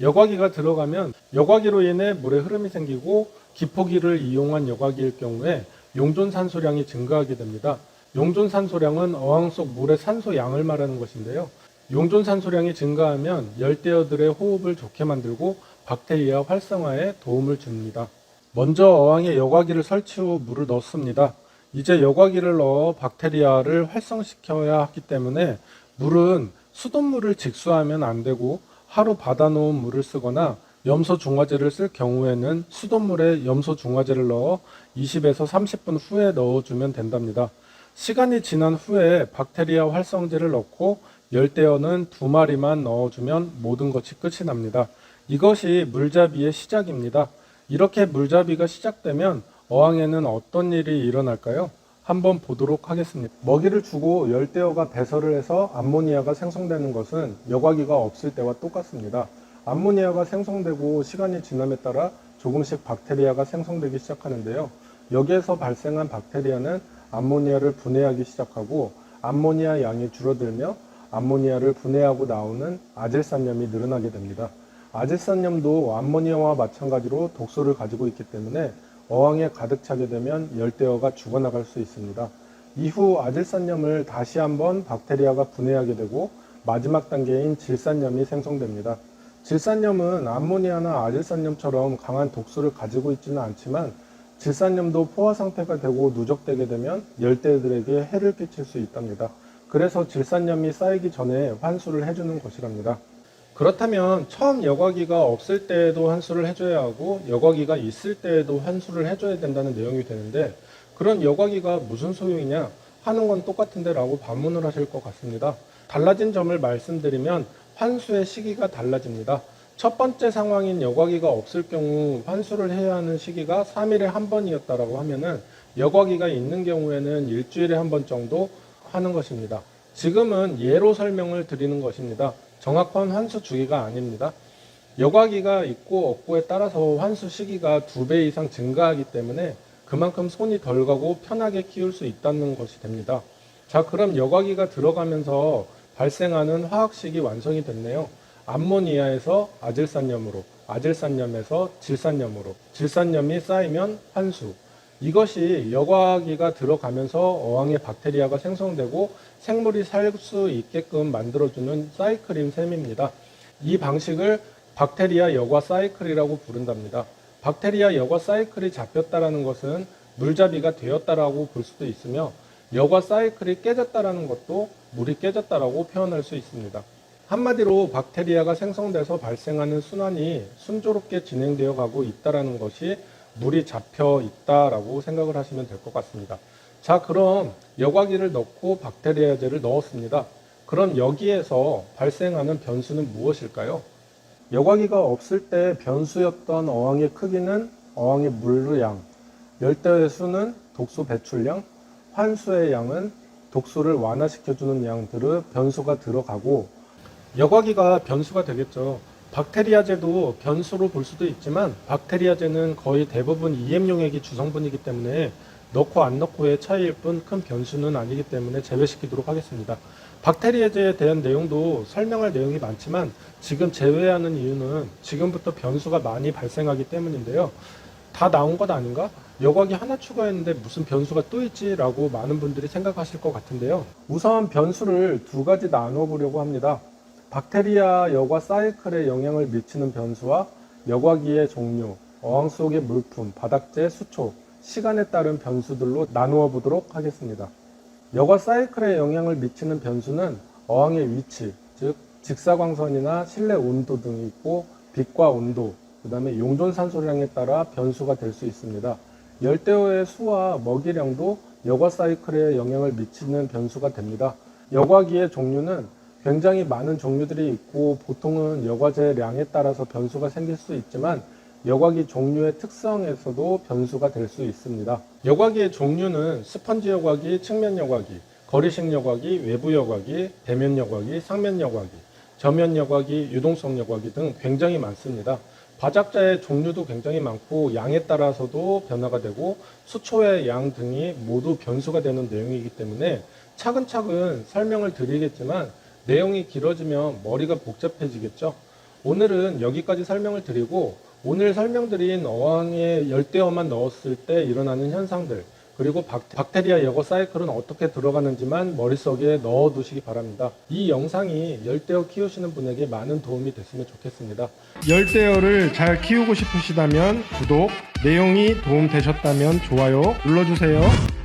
여과기가 들어가면 여과기로 인해 물의 흐름이 생기고 기포기를 이용한 여과기일 경우에 용존 산소량이 증가하게 됩니다. 용존 산소량은 어항 속 물의 산소 양을 말하는 것인데요. 용존 산소량이 증가하면 열대어들의 호흡을 좋게 만들고 박테리아 활성화에 도움을 줍니다. 먼저 어항에 여과기를 설치 후 물을 넣습니다. 이제 여과기를 넣어 박테리아를 활성시켜야 하기 때문에 물은 수돗물을 직수하면 안 되고 하루 받아놓은 물을 쓰거나 염소 중화제를 쓸 경우에는 수돗물에 염소 중화제를 넣어 20에서 30분 후에 넣어주면 된답니다. 시간이 지난 후에 박테리아 활성제를 넣고 열대어는 두 마리만 넣어주면 모든 것이 끝이 납니다. 이것이 물잡이의 시작입니다. 이렇게 물잡이가 시작되면 어항에는 어떤 일이 일어날까요? 한번 보도록 하겠습니다. 먹이를 주고 열대어가 배설을 해서 암모니아가 생성되는 것은 여과기가 없을 때와 똑같습니다. 암모니아가 생성되고 시간이 지남에 따라 조금씩 박테리아가 생성되기 시작하는데요. 여기에서 발생한 박테리아는 암모니아를 분해하기 시작하고 암모니아 양이 줄어들며 암모니아를 분해하고 나오는 아질산염이 늘어나게 됩니다. 아질산염도 암모니아와 마찬가지로 독소를 가지고 있기 때문에 어항에 가득 차게 되면 열대어가 죽어나갈 수 있습니다. 이후 아질산염을 다시 한번 박테리아가 분해하게 되고 마지막 단계인 질산염이 생성됩니다. 질산염은 암모니아나 아질산염처럼 강한 독소를 가지고 있지는 않지만 질산염도 포화 상태가 되고 누적되게 되면 열대들에게 해를 끼칠 수 있답니다. 그래서 질산염이 쌓이기 전에 환수를 해주는 것이랍니다. 그렇다면 처음 여과기가 없을 때에도 환수를 해줘야 하고 여과기가 있을 때에도 환수를 해줘야 된다는 내용이 되는데 그런 여과기가 무슨 소용이냐 하는 건 똑같은데 라고 반문을 하실 것 같습니다. 달라진 점을 말씀드리면 환수의 시기가 달라집니다. 첫 번째 상황인 여과기가 없을 경우 환수를 해야 하는 시기가 3일에 한 번이었다라고 하면은 여과기가 있는 경우에는 일주일에 한 번 정도 하는 것입니다. 지금은 예로 설명을 드리는 것입니다. 정확한 환수 주기가 아닙니다. 여과기가 있고 없고에 따라서 환수 시기가 두 배 이상 증가하기 때문에 그만큼 손이 덜 가고 편하게 키울 수 있다는 것이 됩니다. 자, 그럼 여과기가 들어가면서 발생하는 화학식이 완성이 됐네요. 암모니아에서 아질산염으로, 아질산염에서 질산염으로, 질산염이 쌓이면 환수. 이것이 여과기가 들어가면서 어항에 박테리아가 생성되고 생물이 살 수 있게끔 만들어주는 사이클인 셈입니다. 이 방식을 박테리아 여과 사이클이라고 부른답니다. 박테리아 여과 사이클이 잡혔다라는 것은 물잡이가 되었다라고 볼 수도 있으며 여과 사이클이 깨졌다라는 것도 물이 깨졌다라고 표현할 수 있습니다. 한마디로 박테리아가 생성돼서 발생하는 순환이 순조롭게 진행되어 가고 있다라는 것이 물이 잡혀 있다라고 생각을 하시면 될 것 같습니다. 자, 그럼 여과기를 넣고 박테리아제를 넣었습니다. 그럼 여기에서 발생하는 변수는 무엇일까요? 여과기가 없을 때 변수였던 어항의 크기는 어항의 물량, 열대의 수는 독소 배출량, 환수의 양은 독소를 완화시켜주는 양들의 변수가 들어가고 여과기가 변수가 되겠죠. 박테리아제도 변수로 볼 수도 있지만 박테리아제는 거의 대부분 EM용액이 주성분이기 때문에 넣고 안 넣고의 차이일 뿐 큰 변수는 아니기 때문에 제외시키도록 하겠습니다. 박테리아제에 대한 내용도 설명할 내용이 많지만 지금 제외하는 이유는 지금부터 변수가 많이 발생하기 때문인데요. 다 나온 것 아닌가? 여과기 하나 추가했는데 무슨 변수가 또 있지라고 많은 분들이 생각하실 것 같은데요. 우선 변수를 두 가지 나눠 보려고 합니다. 박테리아 여과 사이클에 영향을 미치는 변수와 여과기의 종류, 어항 속의 물품, 바닥재, 수초, 시간에 따른 변수들로 나누어 보도록 하겠습니다. 여과 사이클에 영향을 미치는 변수는 어항의 위치, 즉 직사광선이나 실내 온도 등이 있고 빛과 온도, 그 다음에 용존 산소량에 따라 변수가 될 수 있습니다. 열대어의 수와 먹이량도 여과 사이클에 영향을 미치는 변수가 됩니다. 여과기의 종류는 굉장히 많은 종류들이 있고 보통은 여과제 량에 따라서 변수가 생길 수 있지만 여과기 종류의 특성에서도 변수가 될 수 있습니다. 여과기의 종류는 스펀지 여과기, 측면 여과기, 거리식 여과기, 외부 여과기, 대면 여과기, 상면 여과기, 저면 여과기, 유동성 여과기 등 굉장히 많습니다. 바작자의 종류도 굉장히 많고 양에 따라서도 변화가 되고 수초의 양 등이 모두 변수가 되는 내용이기 때문에 차근차근 설명을 드리겠지만 내용이 길어지면 머리가 복잡해지겠죠. 오늘은 여기까지 설명을 드리고 오늘 설명드린 어항에 열대어만 넣었을 때 일어나는 현상들 그리고 박, 박테리아 예거 사이클은 어떻게 들어가는지만 머릿속에 넣어 두시기 바랍니다. 이 영상이 열대어 키우시는 분에게 많은 도움이 됐으면 좋겠습니다. 열대어를 잘 키우고 싶으시다면 구독, 내용이 도움 되셨다면 좋아요 눌러주세요.